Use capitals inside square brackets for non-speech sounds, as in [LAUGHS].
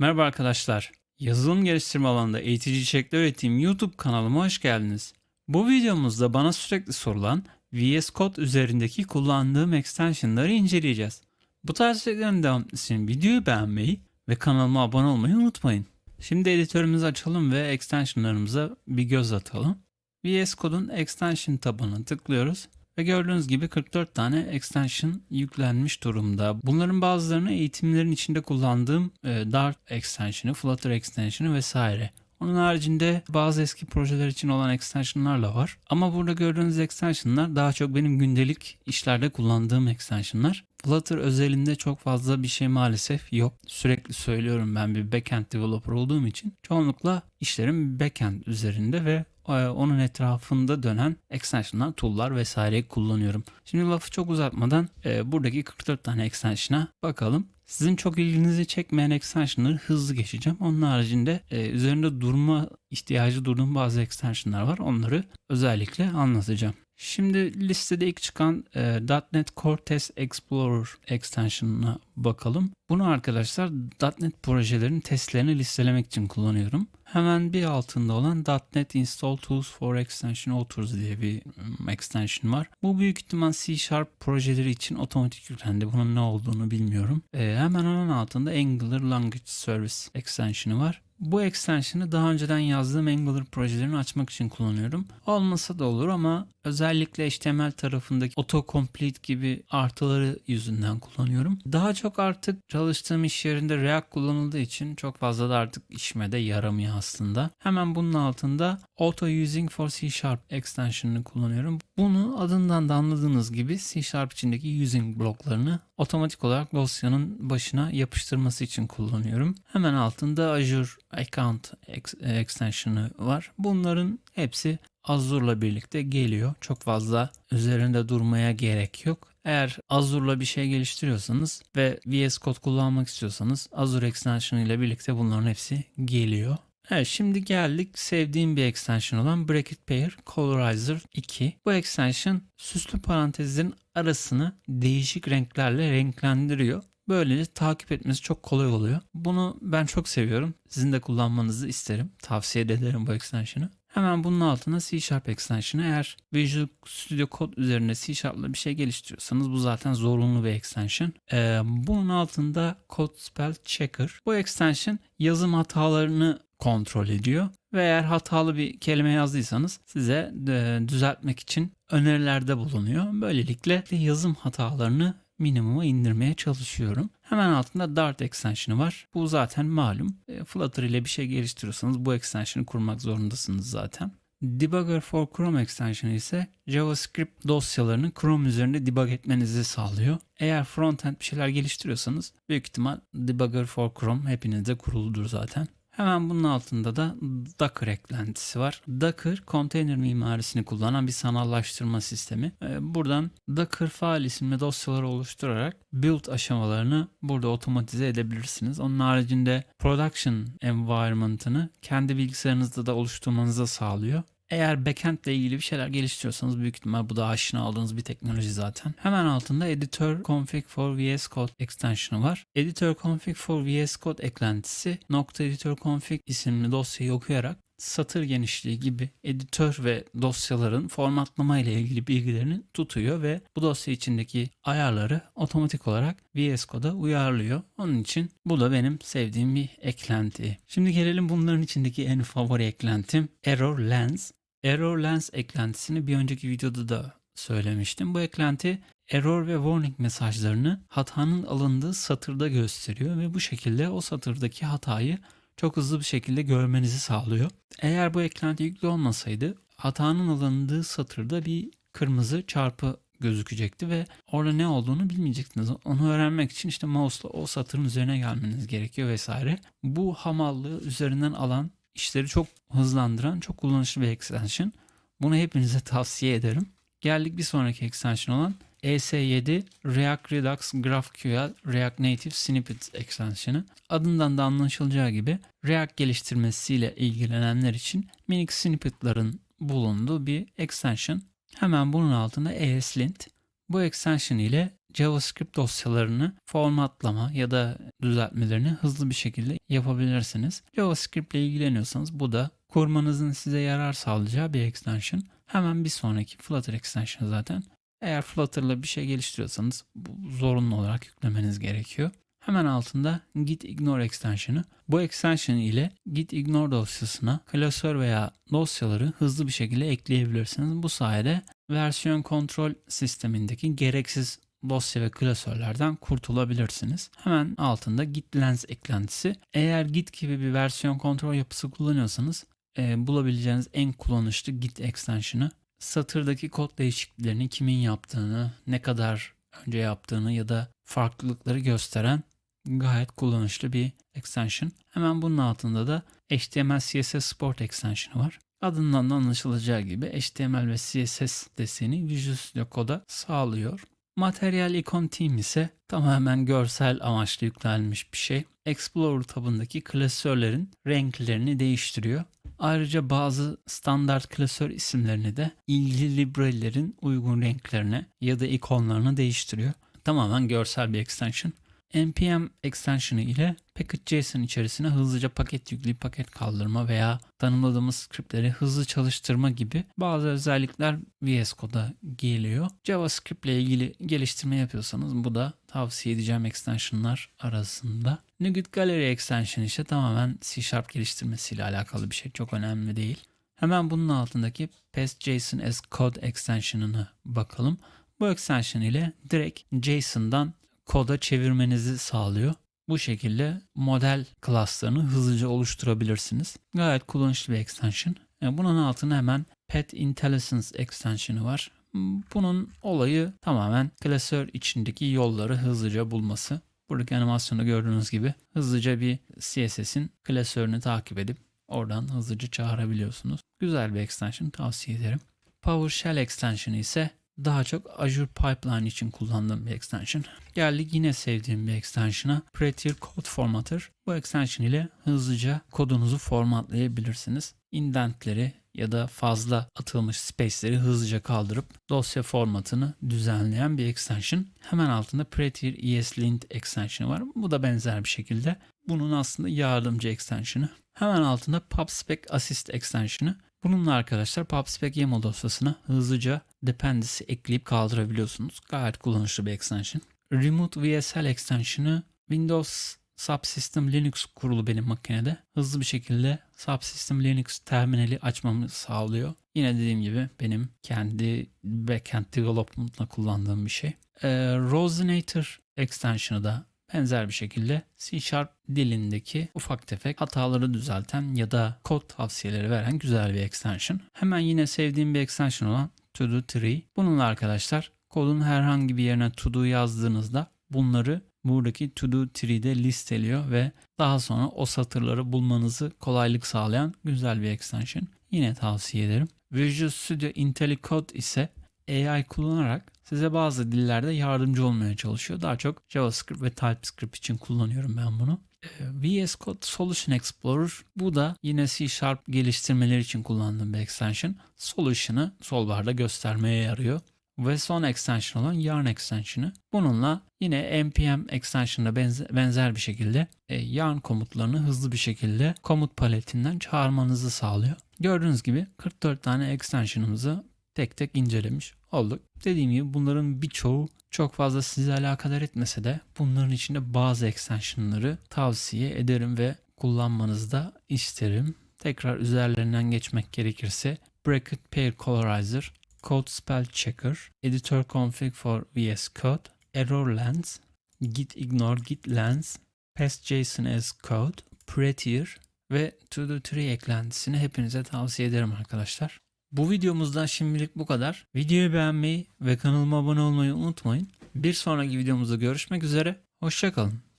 Merhaba arkadaşlar. Yazılım geliştirme alanında eğitici içerikler ürettiğim YouTube kanalıma hoş geldiniz. Bu videomuzda bana sürekli sorulan VS Code üzerindeki kullandığım extensionları inceleyeceğiz. Bu tarz içeriklerin devamı için videoyu beğenmeyi ve kanalıma abone olmayı unutmayın. Şimdi editörümüzü açalım ve extensionlarımıza bir göz atalım. VS Code'un extension tabanına tıklıyoruz. Ve gördüğünüz gibi 44 tane extension yüklenmiş durumda. Bunların bazılarını eğitimlerin içinde kullandığım e, Dart extension'ı, Flutter extension'ı vesaire. Onun haricinde bazı eski projeler için olan extension'lar da var. Ama burada gördüğünüz extension'lar daha çok benim gündelik işlerde kullandığım extension'lar. Flutter özelinde çok fazla bir şey maalesef yok. Sürekli söylüyorum ben bir backend developer olduğum için çoğunlukla işlerim backend üzerinde ve onun etrafında dönen extensionlar, tool'lar vesaire kullanıyorum. Şimdi lafı çok uzatmadan e, buradaki 44 tane extension'a bakalım. Sizin çok ilginizi çekmeyen extensionları hızlı geçeceğim. Onun haricinde e, üzerinde durma ihtiyacı duyduğum bazı extensionlar var. Onları özellikle anlatacağım. Şimdi listede ilk çıkan e, .NET Core Test Explorer extension'ına bakalım. Bunu arkadaşlar .NET projelerin testlerini listelemek için kullanıyorum. Hemen bir altında olan .NET Install Tools for Extension Authors diye bir extension var. Bu büyük ihtimal C Sharp projeleri için otomatik yüklendi. Bunun ne olduğunu bilmiyorum. E, hemen onun altında Angular Language Service extension'ı var. Bu extension'ı daha önceden yazdığım Angular projelerini açmak için kullanıyorum. Olmasa da olur ama özellikle HTML tarafındaki autocomplete gibi artıları yüzünden kullanıyorum. Daha çok artık çalıştığım iş yerinde React kullanıldığı için çok fazla da artık işime de yaramıyor aslında. Hemen bunun altında Auto Using for C Sharp extension'ını kullanıyorum. Bunu adından da anladığınız gibi C Sharp içindeki using bloklarını otomatik olarak dosyanın başına yapıştırması için kullanıyorum. Hemen altında Azure Account extension'ı var. Bunların hepsi Azure'la birlikte geliyor. Çok fazla üzerinde durmaya gerek yok. Eğer Azure'la bir şey geliştiriyorsanız ve VS Code kullanmak istiyorsanız Azure extension ile birlikte bunların hepsi geliyor. Evet şimdi geldik sevdiğim bir extension olan Bracket Pair Colorizer 2. Bu extension süslü parantezlerin arasını değişik renklerle renklendiriyor. Böylece takip etmesi çok kolay oluyor. Bunu ben çok seviyorum. Sizin de kullanmanızı isterim. Tavsiye ederim bu extension'ı. Hemen bunun altına C Sharp extension'ı eğer Visual Studio Code üzerinde C Sharp'la bir şey geliştiriyorsanız bu zaten zorunlu bir extension. Ee, bunun altında Code Spell Checker. Bu extension yazım hatalarını kontrol ediyor ve eğer hatalı bir kelime yazdıysanız size düzeltmek için önerilerde bulunuyor. Böylelikle yazım hatalarını minimuma indirmeye çalışıyorum. Hemen altında Dart extension'ı var. Bu zaten malum. Flutter ile bir şey geliştiriyorsanız bu extension'ı kurmak zorundasınız zaten. Debugger for Chrome extension ise JavaScript dosyalarını Chrome üzerinde debug etmenizi sağlıyor. Eğer frontend bir şeyler geliştiriyorsanız büyük ihtimal Debugger for Chrome hepinizde kuruludur zaten. Hemen bunun altında da Docker eklentisi var. Docker konteyner mimarisini kullanan bir sanallaştırma sistemi. Buradan Docker file isimli dosyaları oluşturarak build aşamalarını burada otomatize edebilirsiniz. Onun haricinde production environment'ını kendi bilgisayarınızda da oluşturmanızı sağlıyor. Eğer backend ile ilgili bir şeyler geliştiriyorsanız büyük ihtimal bu da aşina olduğunuz bir teknoloji zaten. Hemen altında Editor Config for VS Code extension'ı var. Editor Config for VS Code eklentisi .editor config isimli dosyayı okuyarak satır genişliği gibi editör ve dosyaların formatlama ile ilgili bilgilerini tutuyor ve bu dosya içindeki ayarları otomatik olarak VS Code'a uyarlıyor. Onun için bu da benim sevdiğim bir eklenti. Şimdi gelelim bunların içindeki en favori eklentim Error Lens. Error Lens eklentisini bir önceki videoda da söylemiştim. Bu eklenti error ve warning mesajlarını hatanın alındığı satırda gösteriyor ve bu şekilde o satırdaki hatayı çok hızlı bir şekilde görmenizi sağlıyor. Eğer bu eklenti yüklü olmasaydı hatanın alındığı satırda bir kırmızı çarpı gözükecekti ve orada ne olduğunu bilmeyecektiniz. Onu öğrenmek için işte mouse'la o satırın üzerine gelmeniz gerekiyor vesaire. Bu hamallığı üzerinden alan işleri çok hızlandıran çok kullanışlı bir extension. Bunu hepinize [LAUGHS] tavsiye ederim. Geldik bir sonraki extension olan ES7 React Redux GraphQL React Native Snippet extension'ı. Adından da anlaşılacağı gibi React geliştirmesiyle ilgilenenler için minik snippet'ların bulunduğu bir extension. Hemen bunun altında ESLint. Bu extension ile JavaScript dosyalarını formatlama ya da düzeltmelerini hızlı bir şekilde yapabilirsiniz. JavaScript ile ilgileniyorsanız bu da kurmanızın size yarar sağlayacağı bir extension. Hemen bir sonraki Flutter extension zaten. Eğer Flutter'la bir şey geliştiriyorsanız bu zorunlu olarak yüklemeniz gerekiyor. Hemen altında git ignore extension'ı. Bu extension ile git ignore dosyasına klasör veya dosyaları hızlı bir şekilde ekleyebilirsiniz. Bu sayede versiyon kontrol sistemindeki gereksiz dosya ve klasörlerden kurtulabilirsiniz. Hemen altında git lens eklentisi. Eğer git gibi bir versiyon kontrol yapısı kullanıyorsanız e, bulabileceğiniz en kullanışlı git extension'ı satırdaki kod değişikliklerini kimin yaptığını, ne kadar önce yaptığını ya da farklılıkları gösteren gayet kullanışlı bir extension. Hemen bunun altında da HTML CSS Support extension'ı var. Adından da anlaşılacağı gibi HTML ve CSS deseni Visual Studio Code'a sağlıyor. Material Icon Team ise tamamen görsel amaçlı yüklenmiş bir şey. Explorer tabındaki klasörlerin renklerini değiştiriyor. Ayrıca bazı standart klasör isimlerini de ilgili library'lerin uygun renklerine ya da ikonlarına değiştiriyor. Tamamen görsel bir extension. Npm extension'ı ile package.json içerisine hızlıca paket yükleyip paket kaldırma veya tanımladığımız scriptleri hızlı çalıştırma gibi bazı özellikler VS Code'a geliyor. JavaScript ile ilgili geliştirme yapıyorsanız bu da tavsiye edeceğim extensionlar arasında. Nugget Gallery extension ise tamamen C Sharp geliştirmesiyle alakalı bir şey. Çok önemli değil. Hemen bunun altındaki PastJSON as Code extension'ına bakalım. Bu extension ile direkt JSON'dan koda çevirmenizi sağlıyor. Bu şekilde model klaslarını hızlıca oluşturabilirsiniz. Gayet kullanışlı bir extension. E, Bunun altına hemen Pet Intelligence extension'ı var. Bunun olayı tamamen klasör içindeki yolları hızlıca bulması. Buradaki animasyonda gördüğünüz gibi hızlıca bir CSS'in klasörünü takip edip oradan hızlıca çağırabiliyorsunuz. Güzel bir extension tavsiye ederim. PowerShell extension'ı ise daha çok Azure Pipeline için kullandığım bir extension. Geldik yine sevdiğim bir extension'a. Prettier Code Formatter. Bu extension ile hızlıca kodunuzu formatlayabilirsiniz. Indentleri ya da fazla atılmış space'leri hızlıca kaldırıp dosya formatını düzenleyen bir extension. Hemen altında Prettier ESLint extension'ı var. Bu da benzer bir şekilde. Bunun aslında yardımcı extension'ı. Hemen altında PubSpec Assist extension'ı. Bununla arkadaşlar PubSpec YAML dosyasına hızlıca dependency ekleyip kaldırabiliyorsunuz. Gayet kullanışlı bir extension. Remote VSL extension'ı Windows Subsystem Linux kurulu benim makinede. Hızlı bir şekilde Subsystem Linux terminali açmamı sağlıyor. Yine dediğim gibi benim kendi backend development'la kullandığım bir şey. Ee, Rosinator extension'ı da benzer bir şekilde C Sharp dilindeki ufak tefek hataları düzelten ya da kod tavsiyeleri veren güzel bir extension. Hemen yine sevdiğim bir extension olan To Do Tree. Bununla arkadaşlar kodun herhangi bir yerine to do yazdığınızda bunları buradaki to do tree'de listeliyor ve daha sonra o satırları bulmanızı kolaylık sağlayan güzel bir extension. Yine tavsiye ederim. Visual Studio IntelliCode ise AI kullanarak size bazı dillerde yardımcı olmaya çalışıyor. Daha çok JavaScript ve TypeScript için kullanıyorum ben bunu. Ee, VS Code Solution Explorer bu da yine C Sharp geliştirmeleri için kullandığım bir extension. Solution'ı sol barda göstermeye yarıyor. Ve son extension olan Yarn extension'ı. Bununla yine npm extension'da benzer, benzer bir şekilde e, Yarn komutlarını hızlı bir şekilde komut paletinden çağırmanızı sağlıyor. Gördüğünüz gibi 44 tane extension'ımızı tek tek incelemiş olduk. Dediğim gibi bunların birçoğu çok fazla sizi alakadar etmese de bunların içinde bazı extensionları tavsiye ederim ve kullanmanızı da isterim. Tekrar üzerlerinden geçmek gerekirse Bracket Pair Colorizer, Code Spell Checker, Editor Config for VS Code, Error Lens, Git Ignore Git Lens, PastJSON as Code, Prettier ve To Do Tree eklentisini hepinize tavsiye ederim arkadaşlar. Bu videomuzdan şimdilik bu kadar. Videoyu beğenmeyi ve kanalıma abone olmayı unutmayın. Bir sonraki videomuzda görüşmek üzere. Hoşçakalın.